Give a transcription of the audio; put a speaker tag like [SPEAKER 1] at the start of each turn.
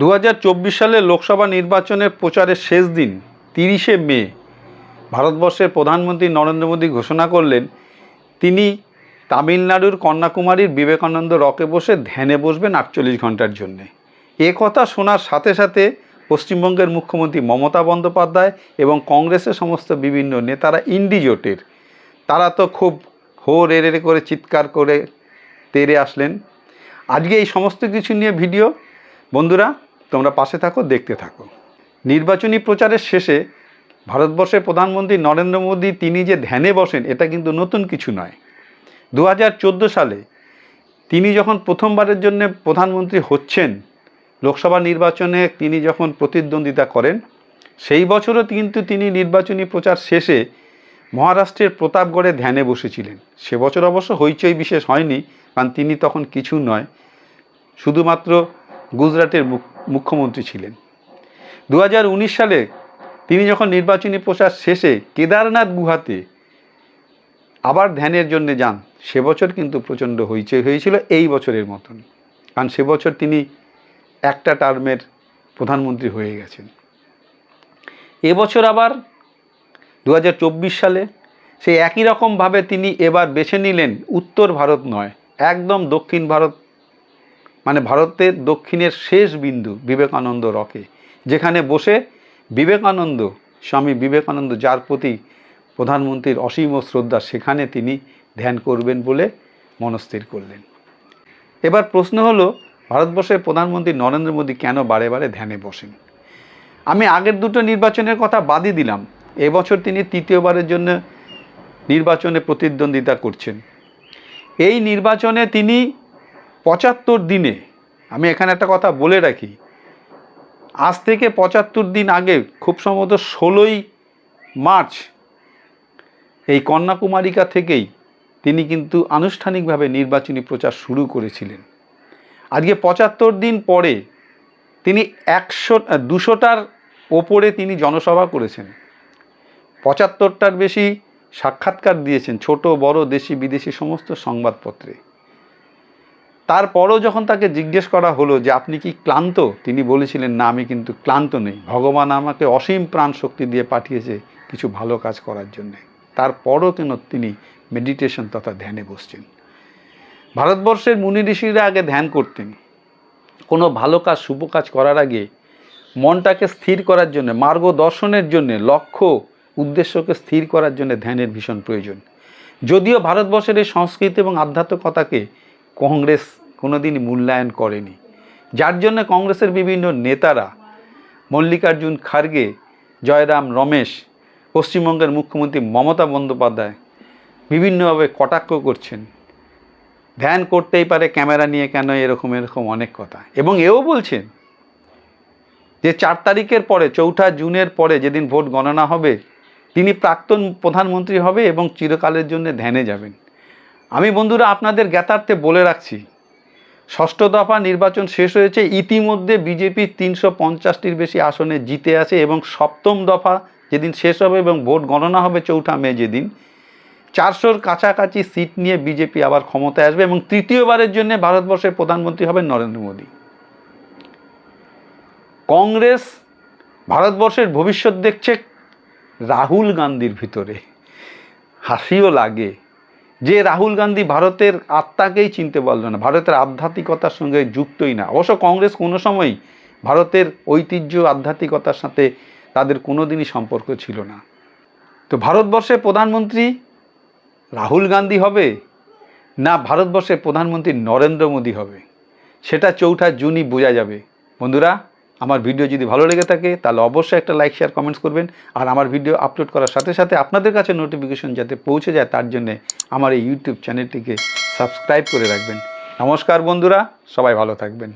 [SPEAKER 1] দু হাজার চব্বিশ সালে লোকসভা নির্বাচনের প্রচারের শেষ দিন, তিরিশে মে, ভারতবর্ষের প্রধানমন্ত্রী নরেন্দ্র মোদী ঘোষণা করলেন, তিনি তামিলনাড়ুর কন্যাকুমারীর বিবেকানন্দ রকে বসে ধ্যানে বসবেন আটচল্লিশ ঘণ্টার জন্যে। এ কথা শোনার সাথে সাথে পশ্চিমবঙ্গের মুখ্যমন্ত্রী মমতা বন্দ্যোপাধ্যায় এবং কংগ্রেসের সমস্ত বিভিন্ন নেতারা ইন্ডি জোটের, তারা তো খুব হো রে রে করে চিৎকার করে তেরে আসলেন। আজকে এই সমস্ত কিছু নিয়ে ভিডিও, বন্ধুরা তোমরা পাশে থাকো, দেখতে থাকো। নির্বাচনী প্রচারের শেষে ভারতবর্ষের প্রধানমন্ত্রী নরেন্দ্র মোদী তিনি যে ধ্যানে বসেন, এটা কিন্তু নতুন কিছু নয়। দু হাজার সালে তিনি যখন প্রথমবারের জন্য প্রধানমন্ত্রী হচ্ছেন, লোকসভা নির্বাচনে তিনি যখন প্রতিদ্বন্দ্বিতা করেন, সেই বছরও কিন্তু তিনি নির্বাচনী প্রচার শেষে মহারাষ্ট্রের প্রতাপগড়ে ধ্যানে বসেছিলেন। সে বছর অবশ্য হইচই বিশেষ হয়নি, কারণ তিনি তখন কিছু নয়। শুধুমাত্র গুজরাটের মুখ- মুখ্যমন্ত্রী ছিলেন। দু হাজার উনিশ সালে তিনি যখন নির্বাচনী প্রচার শেষে কেদারনাথ গুহাতে আবার ধ্যানের জন্য যান, সে বছর কিন্তু প্রচণ্ড হইচই হয়েছিল এই বছরের মতন। কারণ সে বছর তিনি একটা টার্মের প্রধানমন্ত্রী হয়ে গেছেন। এবছর আবার দু হাজার চব্বিশ সালে সেই একই রকমভাবে তিনি এবার বেছে নিলেন উত্তর ভারত নয়, একদম দক্ষিণ ভারত মানে ভারতের দক্ষিণের শেষ বিন্দু বিবেকানন্দ রকে, যেখানে বসে বিবেকানন্দ, স্বামী বিবেকানন্দ যার প্রতি প্রধানমন্ত্রীর অসীম শ্রদ্ধা, সেখানে তিনি ধ্যান করবেন বলে মনস্থির করলেন। এবার প্রশ্ন হলো, ভারতবর্ষের প্রধানমন্ত্রী নরেন্দ্র মোদী কেন বারে বারে ধ্যানে বসেন? আমি আগের দুটো নির্বাচনের কথা বাদই দিলাম। এবছর তিনি তৃতীয়বারের জন্য নির্বাচনে প্রতিদ্বন্দ্বিতা করছেন। এই নির্বাচনে তিনি পঁচাত্তর দিনে, আমি এখানে একটা কথা বলে রাখি, আজ থেকে পঁচাত্তর দিন আগে, খুব সম্ভবত ষোলোই মার্চ, এই কন্যাকুমারিকা থেকেই তিনি কিন্তু আনুষ্ঠানিকভাবে নির্বাচনী প্রচার শুরু করেছিলেন। আজকে পঁচাত্তর দিন পরে তিনি একশো, দুশোটার ওপরে তিনি জনসভা করেছেন। পঁচাত্তরটার বেশি সাক্ষাৎকার দিয়েছেন ছোট, বড়, দেশি, বিদেশি সমস্ত সংবাদপত্রে। তারপরও যখন তাকে জিজ্ঞেস করা হলো যে আপনি কি ক্লান্ত, তিনি বলেছিলেন, না, আমি কিন্তু ক্লান্ত নেই। ভগবান আমাকে অসীম প্রাণ শক্তি দিয়ে পাঠিয়েছে কিছু ভালো কাজ করার জন্যে। তারপরও কেন তিনি মেডিটেশন তথা ধ্যানে বসছেন? ভারতবর্ষের মুনি ঋষিরা আগে ধ্যান করতেন। কোনো ভালো কাজ, শুভ কাজ করার আগে মনটাকে স্থির করার জন্য মার্গ দর্শনের জন্য, লক্ষ্য, উদ্দেশ্যকে স্থির করার জন্য ধ্যানের ভীষণ প্রয়োজন। যদিও ভারতবর্ষের এই সংস্কৃতি এবং আধ্যাত্মিকতাকে কংগ্রেস কোনোদিনই মূল্যায়ন করেনি। যার জন্য কংগ্রেসের বিভিন্ন নেতারা মল্লিকার্জুন খার্গে, জয়রাম রমেশ, পশ্চিমবঙ্গের মুখ্যমন্ত্রী মমতা বন্দ্যোপাধ্যায় বিভিন্নভাবে কটাক্ষ করছেন। ধ্যান করতেই পারে ক্যামেরা নিয়ে কেন এরকম এরকম অনেক কথা। এবং এও বলছেন যে চার তারিখের পরে, চৌঠা জুনের পরে যেদিন ভোট গণনা হবে, তিনি প্রাক্তন প্রধানমন্ত্রী হবে এবং চিরকালের জন্য ধ্যানে যাবেন। আমি বন্ধুরা আপনাদের জ্ঞাতার্থে বলে রাখছি, ষষ্ঠ দফা নির্বাচন শেষ হয়েছে, ইতিমধ্যে বিজেপি তিনশো পঞ্চাশটির বেশি আসনে জিতে আছে এবং সপ্তম দফা যেদিন শেষ হবে এবং ভোট গণনা হবে চৌঠা মে যেদিন, চারশোর কাছাকাছি সিট নিয়ে বিজেপি আবার ক্ষমতায় আসবে এবং তৃতীয়বারের জন্য ভারতবর্ষের প্রধানমন্ত্রী হবেন নরেন্দ্র মোদী। কংগ্রেস ভারতবর্ষের ভবিষ্যৎ দেখছে রাহুল গান্ধীর ভিতরে। হাসিও লাগে। যে রাহুল গান্ধী ভারতের আত্মাকেই চিনতে পারল না, ভারতের আধ্যাত্মিকতার সঙ্গে যুক্তই না। অবশ্য কংগ্রেস কোনো সময়ই ভারতের ঐতিহ্য, আধ্যাত্মিকতার সাথে তাদের কোনো দিনই সম্পর্ক ছিল না। তো ভারতবর্ষের প্রধানমন্ত্রী রাহুল গান্ধী হবে না ভারতবর্ষের প্রধানমন্ত্রী নরেন্দ্র মোদী হবে? সেটা চৌঠা জুনই বোঝা যাবে। বন্ধুরা আমার ভিডিও যদি ভালো লেগে থাকে, তাহলে অবশ্যই একটা লাইক শেয়ার কমেন্টস করবেন। আর আমার ভিডিও আপলোড করার সাথে সাথে আপনাদের কাছে নোটিফিকেশন যাতে পৌঁছে যায়, তার জন্যে আমার এই ইউটিউব চ্যানেলটিকে সাবস্ক্রাইব করে রাখবেন। নমস্কার বন্ধুরা, সবাই ভালো থাকবেন।